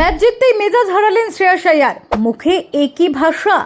Match জিততেই মেজাজ হারালেন শ্রেয়াস আয়ার মুখে একই ভাষা।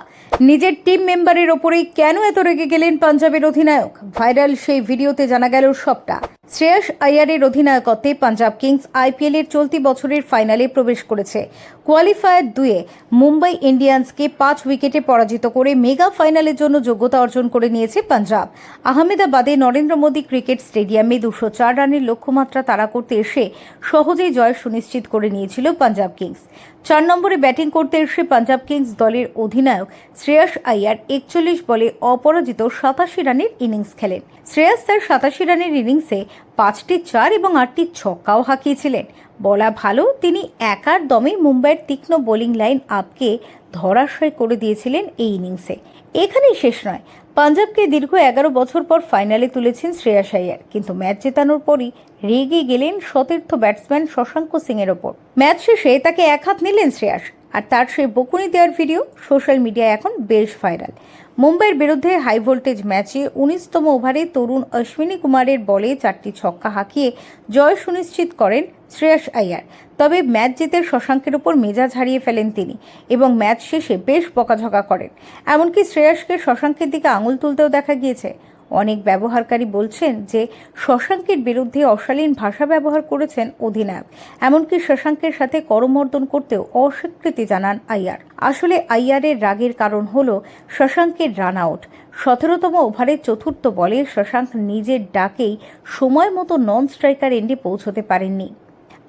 নিজের টিম মেম্বারের ওপরেই কেন এত রেগে গেলেন পাঞ্জাবের অধিনায়ক? ভাইরাল সেই ভিডিওতে জানা গেল সবটা। শ্রেয়াস আয়ারের অধিনায়কত্বে পাঞ্জাব কিংস আইপিএল এর চলতি বছরের ফাইনালে প্রবেশ করেছে। কোয়ালিফায়ার দুয়ে মুম্বাই ইন্ডিয়ান্সকে পাঁচ উইকেটে পরাজিত করে মেগা ফাইনালের জন্য যোগ্যতা অর্জন করে নিয়েছে পাঞ্জাব। আহমেদাবাদে নরেন্দ্র মোদী ক্রিকেট স্টেডিয়ামে দুশো চার রানের লক্ষ্যমাত্রা তাড়া করতে এসে সহজেই জয় সুনিশ্চিত করে নিয়েছিল পাঞ্জাব কিংস। চার নম্বরে ব্যাটিং করতে এসে পাঞ্জাব কিংস দলের অধিনায়ক শ্রেয়াস আইয়ার একচল্লিশ বলে অপরাজিত সাতাশি রানের ইনিংস খেলেন। শ্রেয়াস তার সাতাশি রানের ইনিংসে পাঁচটি চার এবং আটটি ছক্কাও হাঁকিয়েছিলেন। বলা ভালো, তিনি একার দমে মুম্বাইয়ের তীক্ষ্ণ বোলিং লাইন আপকে ধরাশয় করে দিয়েছিলেন এই ইনিংসে। এখানেই শেষ নয়। পাঞ্জাবকে দীর্ঘ এগারো বছর পর ফাইনালে তুলেছেন শ্রেয়াস আইয়ার কিন্তু ম্যাচ জেতানোর পরই রেগে গেলেন সতীর্থ ব্যাটসম্যান শশাঙ্ক সিং এর ওপর। ম্যাচ শেষে তাকে এক হাত নিলেন শ্রেয়াস। আর তার সেই বকুনি দেওয়ার ভিডিও সোশ্যাল মিডিয়ায় এখন বেশ ভাইরাল। মুম্বাইয়ের বিরুদ্ধে হাই ভোল্টেজ ম্যাচে উনিশতম ওভারে তরুণ অশ্বিনী কুমারের বলে চারটি ছক্কা হাঁকিয়ে জয় সুনিশ্চিত করেন শ্রেয়াস আইয়ার তবে ম্যাচ জিতে শশাঙ্কের উপর মেজাজ হারিয়ে ফেলেন তিনি এবং ম্যাচ শেষে বেশ বকাঝকা করেন। এমনকি শ্রেয়াসকে শশাঙ্কের দিকে আঙুল তুলতেও দেখা গিয়েছে। অনেক ব্যবহারকারী বলছেন যে শশাঙ্কের বিরুদ্ধে অশালীন ভাষা ব্যবহার করেছেন অধিনায়ক। এমনকি শশাঙ্কের সাথে করমর্দন করতেও অস্বীকৃতি জানান আইয়ার। আসলে আইয়ারের রাগের কারণ হল শশাঙ্কের রান আউট। সতেরোতম ওভারের চতুর্থ বলে শশাঙ্ক নিজের ডাকেই সময় মতো নন স্ট্রাইকার এন্ডে পৌঁছতে পারেননি।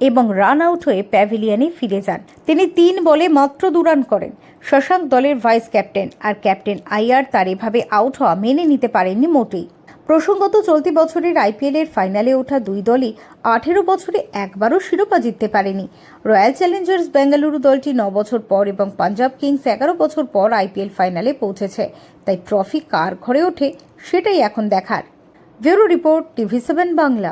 এবং রান আউট হয়ে প্যাভিলিয়নে ফিরে যান। তিনি তিন বলে মাত্র দু রান করেন। শশাঙ্ক দলের ভাইস ক্যাপ্টেন আর ক্যাপ্টেন আইয়ার তার এভাবে আউট হওয়া মেনে নিতে পারেননি মোটেই। প্রসঙ্গত চলতি বছরের আইপিএল এর ফাইনালে ওঠা দুই দলই আঠেরো বছরে একবারও শিরোপা জিততে পারেনি। রয়্যাল চ্যালেঞ্জার্স বেঙ্গালুরু দলটি ন বছর পর এবং পাঞ্জাব কিংস এগারো বছর পর আইপিএল ফাইনালে পৌঁছেছে। তাই ট্রফি কার ঘরে ওঠে সেটাই এখন দেখার। Bureau report TV seven Bangla.